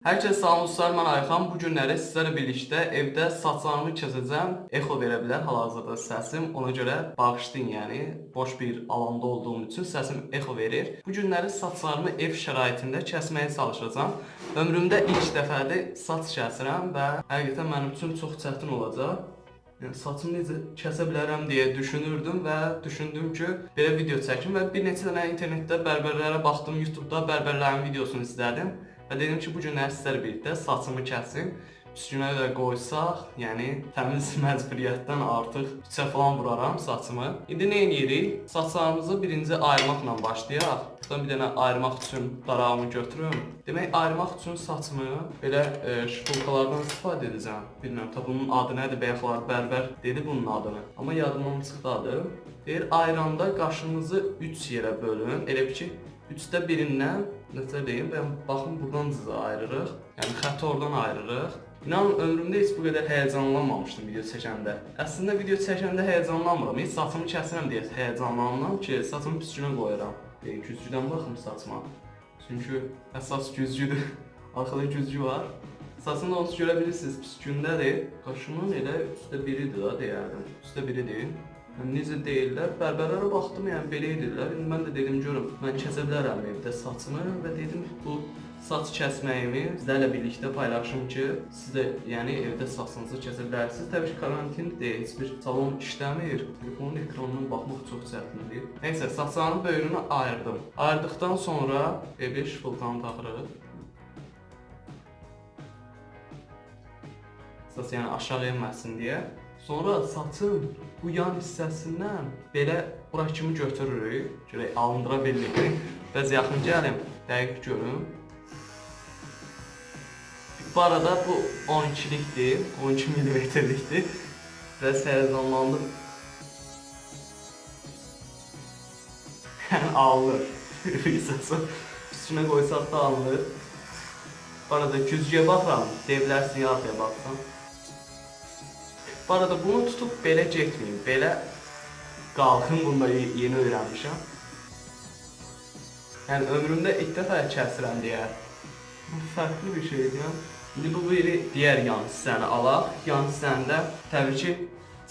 Hər kəs salam dostlar, mən Ayxan. Bu günləri sizlərlə birlikdə evdə saçlarımı kəsəcəm. Echo verə bilər hal-hazırda səsim. Ona görə bağışlayın, yəni boş bir alanda olduğum üçün səsim echo verir. Bu günləri saçlarımı ev şəraitində kəsməyə çalışacağam. Ömrümdə ilk dəfədir saç kəsirəm və həqiqətən mənim üçün çox çətin olacaq. Yəni saçımı necə kəsə bilərəm deyə düşünürdüm və düşündüm ki, belə video çəkim və bir neçə dənə internetdə bərbərlərə baxdım, YouTube-da bərbərlərin videosunu izlədim və dedim ki, bu günləri sizlərlə birlikdə saçımı kəsim. Üstünə də qoysaq, yəni təmiz məcburiyyətdən artıq üçə falan vuraram saçımı. İndi nə edirik? Saçlarımızı birinci ayırmaqla başlayaq. Buradan bir dənə ayırmaq üçün darağımı götürüm. Demək ayırmaq üçün saçımı belə e, şpulkalardan istifadə edəcəm. Bilmirəm, ta bunun adı nədir? Bayaqlar bərbər dedi bunun adını. Amma yadımdan çıxdı adı. Deyir ayıranda qaşınızı 3 yerə bölün. Elə bir ki, üçdə birindən necə deyim, ben baxın buradan cızı ayırırıq. Yəni xətti oradan ayırırıq. İnanın ömrümdə heç bu qədər həyəcanlanmamışdım video çəkəndə. Əslində video çəkəndə həyəcanlanmıram. Heç saçımı kəsirəm deyə həyəcanlanıram ki, saçımı püskünə qoyuram. E, güzgüdən baxım saçıma. Çünki əsas güzgüdür. Arxada güzgü var. Saçını onsuz görə bilirsiniz, püskündədir. Qaşımın elə üstə biridir da deyərdim. Üstə biridir. Yəni, necə deyirlər, bərbərlərə baxdım, yəni belə edirlər. İndi mən də dedim görüm, mən kəsə bilərəm evdə saçımı və dedim bu saç kəsməyimi sizlərlə birlikdə paylaşım ki, siz də yəni evdə saçınızı kəsə bilərsiniz. Təbii ki, karantin deyil, heç bir salon işləmir. Telefonun ekranından baxmaq çox çətindir. Nəysə, saçlarının böyrünü ayırdım. Ayırdıqdan sonra bir şpulkanı taxırıq. Saç yəni aşağı enməsin deyə. Sonra saçın bu yan hissəsindən belə bura kimi götürürük. Görək alındıra bilirik. Bəz yaxın gəlim, dəqiq görüm. Bu arada bu 12-likdir, 12 millimetrlikdir. Biraz həyəcanlandım. Alınır. Hissəsi üstünə qoysaq da alınır. Bu arada güzgüyə baxıram, deyə bilərsin yarıya baxsam. Bu arada bunu tutup belə getməyin, belə qalxın bunda ye- yeni öyrənmişəm. Yəni ömrümdə ilk dəfə kəsirəm deyə. Bu fərqli bir şeydir. Yəni. İndi bu biri digər yan hissəni alaq. Yan hissəndə təbii ki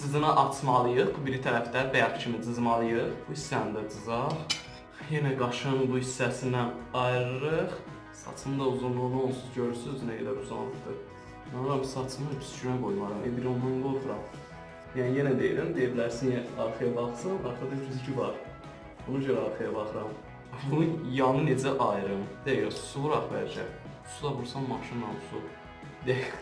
cızını açmalıyıq. Bu biri tərəfdə bayaq kimi cızmalıyıq. Bu hissəni də cızaq. Yenə qaşın bu hissəsindən ayırırıq. Saçın da uzunluğunu onsuz görürsüz nə qədər uzanıbdır. İnanıram saçımı üstünə qoymaram. E, bir ondan qorxuram. Yəni yenə deyirəm, deyə bilərsin ya arxaya baxsan, arxada güzgü var. Ona görə arxaya baxıram. Bunun yanı necə ayrım? Deyir, su vuraq bəlkə. Su da vursam maşınla su. Deyir.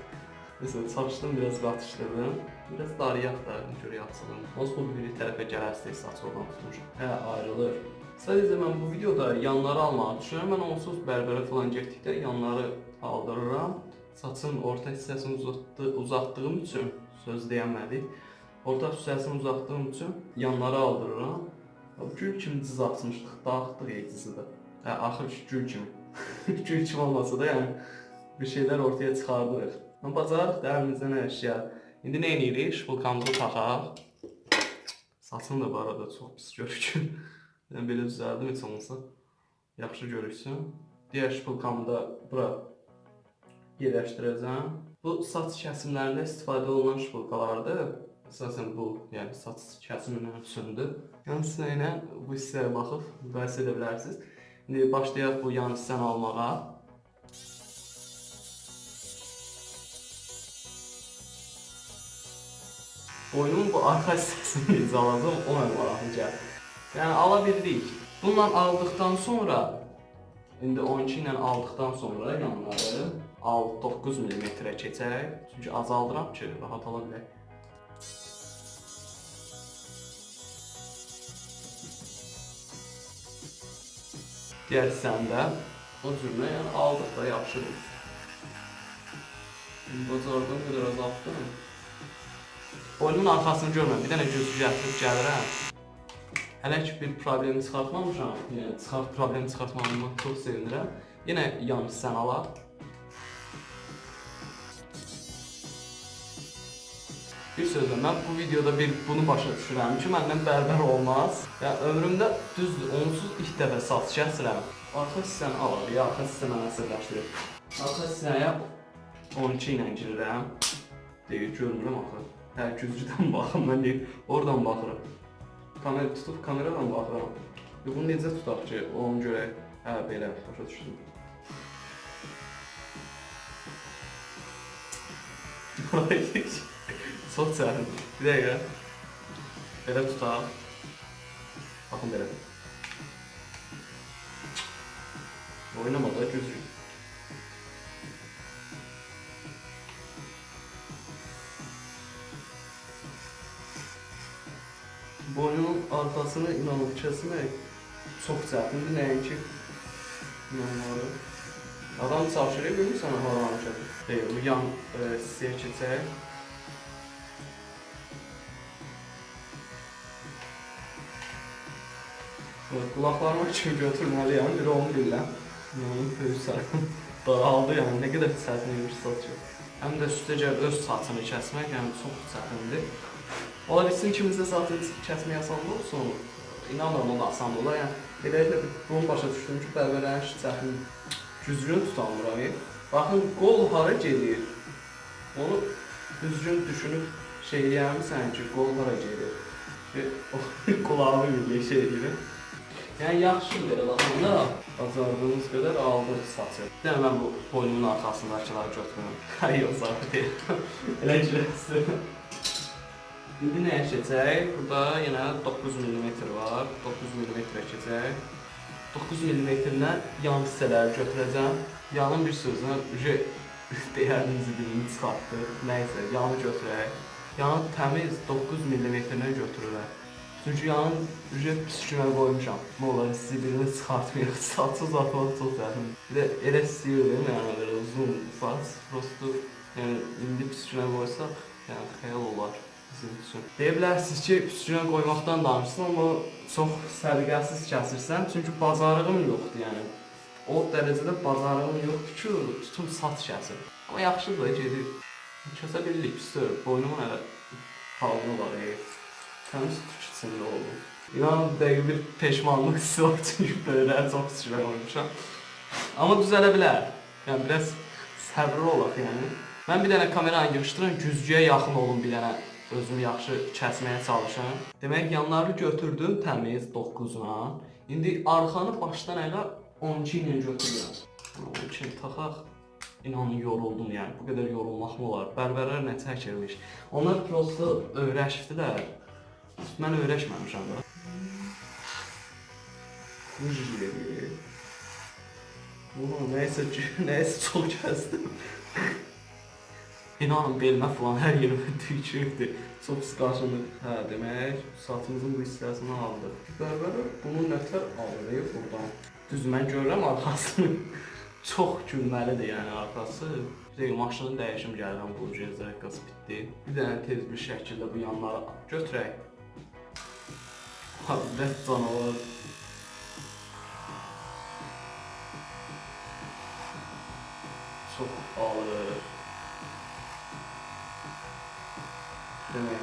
Mesela çalışdım biraz qatışdırdım. Biraz darıyaq da görə yaxşılığım. Onsuz bu biri tərəfə gələrsə saç oradan tutmuş. Hə, ayrılır. Sadəcə mən bu videoda yanları almağı düşünürəm. Mən onsuz bərbərə falan getdikdə yanları aldırıram. Saçın orta hissəsini uzatdı, uzatdığım üçün söz deyəmədik. Orta hissəsini uzatdığım üçün yanları aldırıram. Gül kimi diz açmışdıq, dağıtdıq ecisi də. Hə, axır ki, gül kimi. gül kimi olmasa da yəni bir şeylər ortaya çıxardırıq. Amma bacarıq da əlimizdən hər şey. İndi nə edirik? Şpulkamızı taxaq. Saçım da bu arada çox pis görükür. Yəni belə düzəldim heç olmasa. Yaxşı görüksün. Digər şpulkamı da bura yerləşdirəcəm. Bu saç kəsimlərində istifadə olunan şpulkalardır. Əsasən bu, yəni saç kəsimindən üçündür. Yan hissə ilə bu hissəyə baxıb müqayisə edə bilərsiniz. İndi başlayaq bu yan hissəni almağa. Boynumun bu arka hissəsini necə alacağım, o mənim maraqlı gəlir. Yəni ala bildik. Bununla aldıqdan sonra İndi 12 ilə aldıqdan sonra yanları 6-9 mm keçərək, çünki azaldıram ki, rahat ala bilək. Digər hissəndə o cürlə yəni aldıq da yaxşıdır. Bacardığım qədər azaltdım. Boynumun arxasını görməm, bir dənə göz gətirib gəlirəm. Hələ ki bir problemi çıxartmamışam. Yəni çıxart problemi çıxartmağıma çox sevinirəm. Yenə yan hissəni alaq. Bir sözlə mən bu videoda bir bunu başa düşürəm ki, məndən bərbər olmaz. Yəni ömrümdə düzdür, onsuz ilk dəfə saç kəsirəm. Arxa hissəni alaq, ya arxa hissəni mənə əsəbləşdirir. Axı sinəyə 12 ilə girirəm. Deyir, görmürəm axı. Hə, güzgüdən baxım, mən deyir, oradan baxıram. Kamera tutub kameradan baxıram. E, bunu necə tutaq ki, onu görək. Hə, belə, başa düşdüm. Çox çətin. Bir dəqiqə. Belə tutaq. Baxın belə. Oynamadı, güzgün. Boynunun arkasını inanıb kəsmək çox çətindir, nəinki inanmalı. Adam çalışır, görürsən haranı çəkir. Deyir, bu yan e, hissəyə keçək. Evet, Qulaqlarıma kimi götürməliyəm, bir onu bilirəm. Yəni, böyüsən. Daraldı yəni, nə qədər çətinmiş saçı. Həm də üstəcə öz saçını kəsmək, yəni çox çətindir. Ola bilsin kimizə saçını kəsmək asan olsun, inanmıram o da asan olar. Yəni, beləliklə bunu başa düşdüm ki, bərbərlərin işi çətin düzgün tutamıram. Baxın, qol hara gedir? Onu düzgün düşünüb şey eləyəmsən ki, qol hara gedir? Ki, o qulağımı bir şey edirəm. Yəni yaxşı belə baxanda bacardığımız qədər aldıq. Bir dənə mən bu boynumun arxasındakıları götürürəm. Yox, zarafat deyil. Elə girəsin. İndi nəyə keçək? Burada yenə 9 mm var. 9 mm keçək. 9 mm-lə yan hissələri götürəcəm. Yanın bir sözünə ücə deyərinizi birini çıxartdı. Nəysə, yanı götürək. Yanı təmiz 9 mm-lə götürürəm. Çünki yanın ücə pis günə qoymuşam. Nə olar sizi birini çıxartmayaq. Saçı uzatmaq çox çətin. Bir də elə istəyirdim, yəni belə uzun saç. Prosto yəni indi günə qoysaq, yəni xəyal olar bizim üçün. Deyə bilərsiniz ki, günə qoymaqdan danışsın, amma çox səliqəsiz kəsirsən. Çünki bacarığım yoxdur, yəni. O dərəcədə bacarığım yoxdur ki, tutum saç kəsir. Amma yaxşıdır da gedir. Kəsə bilirik, pisdir. Boynumun hələ halını var. E. Təmiz tüküsündə oldu. İnanın dəqiq bir peşmanlıq hissi var çünki belə çox sıçra qoymuşam. Amma düzələ bilər. Yəni biraz səbirli olaq yəni. Mən bir dənə kameranı yığışdırın, güzgüyə yaxın olun bir dənə özümü yaxşı kəsməyə çalışım. Demək yanları götürdüm təmiz 9-la. İndi arxanı başdan ayağa 12 ilə götürürəm. 12 taxaq. İnanın yoruldum yəni. Bu qədər yorulmaq mı olar? Bərbərlər nə çəkirmiş? Onlar prosto öyrəşibdilər. Mən öyrəşməmişəm də. Uy. Ulan nəysə ki, nəysə çox kəsdim. İnanın belimə falan hər yerimə tükürdü. Çox qarşımda. Hə, demək, saçımızın bu hissəsini aldıq. Bərbərə bunu nətər alır buradan? Düz mən görürəm arxasını. Çox gülməlidir yəni arxası. Də maşının dəyişim gəlirəm bu cəzərqası bitdi. Bir dənə tez bir şəkildə bu yanları götürək. Ne canavar. Çok ağır. Demek.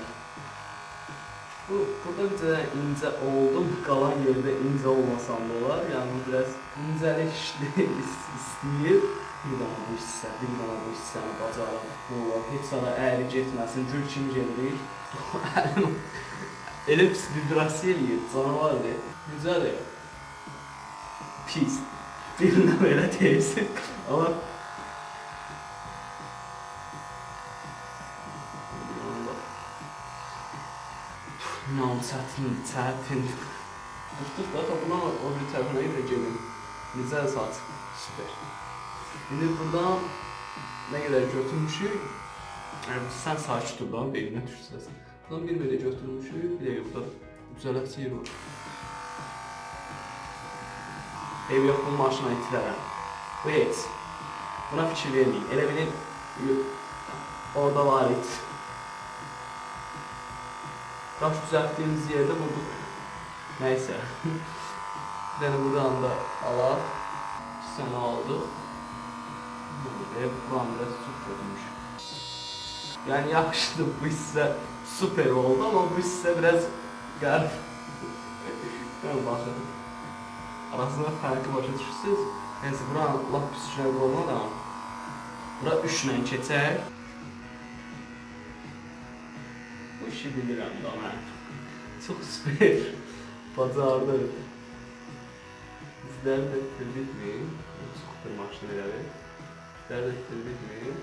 Bu burada bir tane ince oldum. Kalan yerde ince olmasam da olar. Yani bu biraz incelik istəyir. Bir dana bu hissə, bir dana bu hissəni bacarım. Bu heç sana əyri getməsin, gül kimi gedir. Əlim Elə pis vibrasiya eləyir, canavardır. Güzəldir. Pis. Birinə belə deyirsin. Amma İnan çətin, çətin. Tutduq da, ta buna o bir ilə gelin. Necə saç? Süper. İndi buradan nə qədər götürmüşük? Yəni, sən sakit dur da, beyninə düşsəsən. Buradan bir belə götürmüşük, bir dəqiqə burada düzələk yer var. Ev yox, bu maşına itilərəm. Bu heç. Buna fikir verməyin. Elə bilin, orada var it. Daş düzəltdiyimiz yerdə vurduq. Nəysə. bir dənə buradan da alaq. İki sənə aldıq. Ve buram biraz götürmüş. Yani yaxşıdır bu hissə süper oldu ama bu hissə biraz qərib. Mən baxın. Arasında fərqi başa düşürsünüz. Neyse buranı lap pis işlər olmadan Bura 3 ilə keçək. Bu işi bilirəm da mən. Çox süper. Bacardım. İzləri də itirdik mi? Çox maşın elədi. İzləri də itirdik mi?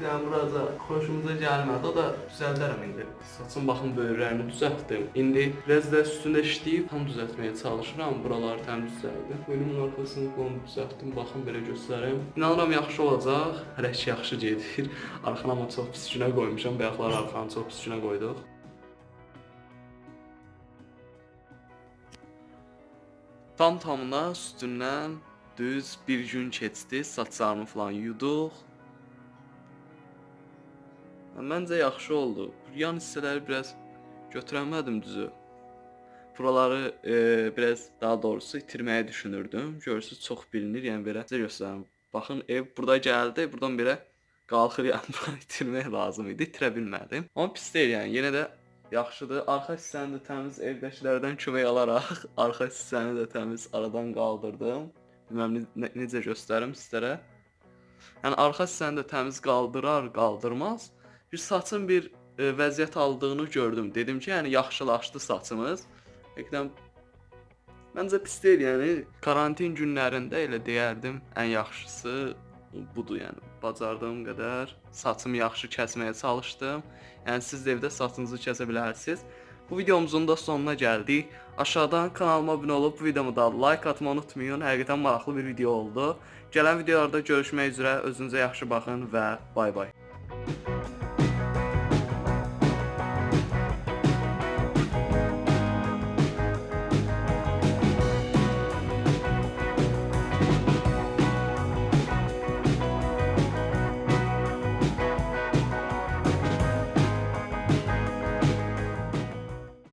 Yəni burada xoşumuza gəlmədi. O da düzəldərəm indi. Saçın baxın böyürlərini düzəltdim. İndi biraz da üstündə işləyib tam düzəltməyə çalışıram. Buraları təmiz düzəldim. Boynumun arxasını falan düzəltdim. Baxın belə göstərim. İnanıram yaxşı olacaq. Hər şey yaxşı gedir. Arxana amma çox pis günə qoymuşam. Bayaqlar arxanı çox pis günə qoyduq. Tam tamına üstündən düz bir gün keçdi. Saçlarımı falan yuduq. Məncə yaxşı oldu. Yan hissələri biraz götürəmədim düzü. Buraları e, biraz daha doğrusu itirməyi düşünürdüm. Görürsüz çox bilinir, yəni belə sizə göstərim. Baxın ev burada gəldi, buradan belə qalxır, yəni bunu itirmək lazım idi, itirə bilmədim. Amma pis deyil yəni, yenə də yaxşıdır. Arxa hissəni də təmiz evdəkilərdən kömək alaraq arxa hissəni də təmiz aradan qaldırdım. Bilməm ne- necə göstərim sizlərə. Yəni arxa hissəni də təmiz qaldırar, qaldırmaz. Bir saçın bir e, vəziyyət aldığını gördüm. Dedim ki, yəni yaxşılaşdı saçımız. Həqiqətən məncə pis deyil, yəni karantin günlərində elə deyərdim ən yaxşısı budur, yəni bacardığım qədər saçımı yaxşı kəsməyə çalışdım. Yəni siz də evdə saçınızı kəsə bilərsiniz. Bu videomuzun da sonuna gəldik. Aşağıdan kanalıma abunə olub bu videomu da like atmayı unutmayın. Həqiqətən maraqlı bir video oldu. Gələn videolarda görüşmək üzrə özünüzə yaxşı baxın və bay bay.